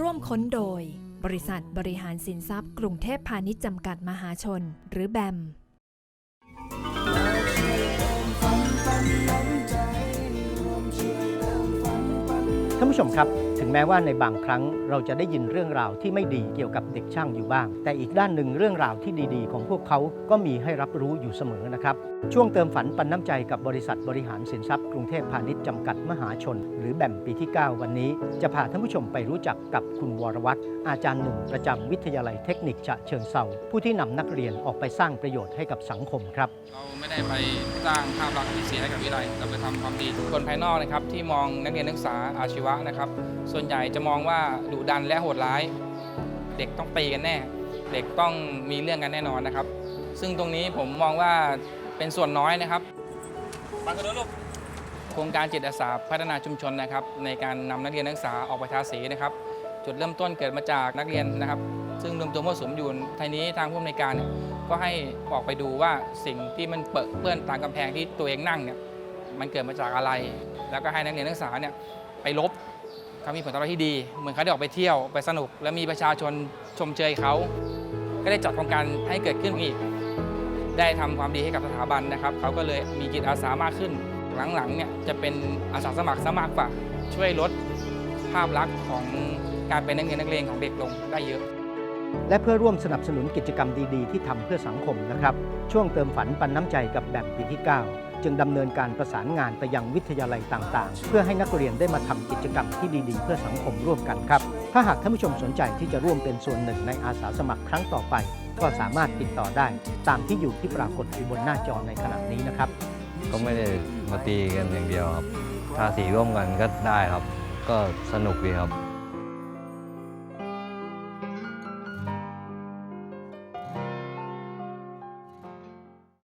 ร่วมค้นโดย บริษัทบริหารสินทรัพย์กรุงเทพพาณิชย์จำกัดมหาชน หรือแบม ท่านผู้ชมครับ ถึงแม้ว่าในบางครั้งเราจะได้ยินเรื่องราวที่ไม่ดีเกี่ยวกับเด็กช่างอยู่บ้าง แต่อีกด้านหนึ่งเรื่องราวที่ดีๆ ของพวกเขาก็มีให้รับรู้อยู่เสมอนะครับ ช่วงเติมฝันปันน้ำใจกับบริษัทบริหารสินทรัพย์ กรุงเทพพาณิชย์จำกัดมหาชน หรือแบมปีที่ 9 วันนี้ จะพาท่านผู้ชมไปรู้จักกับคุณวรวัตรอาจารย์หนุ่มประจำวิทยาลัยเทคนิคฉะเชิงเซาผู้ที่นำนักเรียนออกไปสร้างประโยชน์ให้กับสังคมครับเราไม่ได้ไปสร้างภาพลักษณ์ที่เสียให้กับวิไลเราไปทำความดีคนภายนอกนะครับที่มองนักเรียนนักศึกษาอาชีวะนะครับส่วนใหญ่จะมองว่าดุดันและโหดร้าย เด็กต้องตีกันแน่ เด็กต้องมีเรื่องกันแน่นอนนะครับ ซึ่งตรงนี้ผมมองว่าเป็นส่วนน้อยนะครับฟังกันด้วยลูกโครงการจิตอาสาพัฒนาชุมชนนะครับ ในการนำนักเรียนนักศึกษาออกไปทาสีนะครับ จุดเริ่มต้นเกิดมาจากนักเรียนนะครับ ซึ่งรวมตัวมั่วสุมอยู่ทีนี้ทางผู้อำนวยการเนี่ยก็ให้ออกไปดูว่าสิ่งที่มันเปื้อนเปื้อนตามกำแพงที่ตัวเองนั่งเนี่ยมันเกิดมาจากอะไร แล้วก็ให้นักเรียนนักศึกษาเนี่ยไปลบ เขามีผลตอบรับที่ดี เหมือนเขาได้ออกไปเที่ยวไปสนุก และมีประชาชนชมเชยเขา ก็ได้จัดโครงการให้เกิดขึ้นอีก ได้ทำความดีให้กับสถาบันนะครับ เขาก็เลยมีจิตอาสามากขึ้น หลังๆเนี่ยจะเป็นอาสาสมัครซะมากกว่าช่วยลดภาพลักษณ์ของการเป็นนักเรียนนักเลงของเด็กลงได้เยอะ และเพื่อร่วมสนับสนุนกิจกรรมดีๆ ที่ทำเพื่อสังคมนะครับ ช่วงเติมฝันปันน้ำใจกับแบ่งปีที่ 9 จึงดำเนินการประสานงานไปยังวิทยาลัยต่างๆ เพื่อให้นักเรียนได้มาทำกิจกรรมที่ดีๆ เพื่อสังคมร่วมกันครับ ถ้าหากท่านผู้ชมสนใจที่จะร่วมเป็นส่วนหนึ่งในอาสาสมัครครั้งต่อไป ก็สามารถติดต่อได้ ตามที่อยู่ที่ปรากฏอยู่บนหน้าจอในขณะนี้นะครับ ก็ไม่ได้มาตีกันอย่างเดียวครับทาสีร่วมกันก็ได้ครับ ก็สนุกดีครับ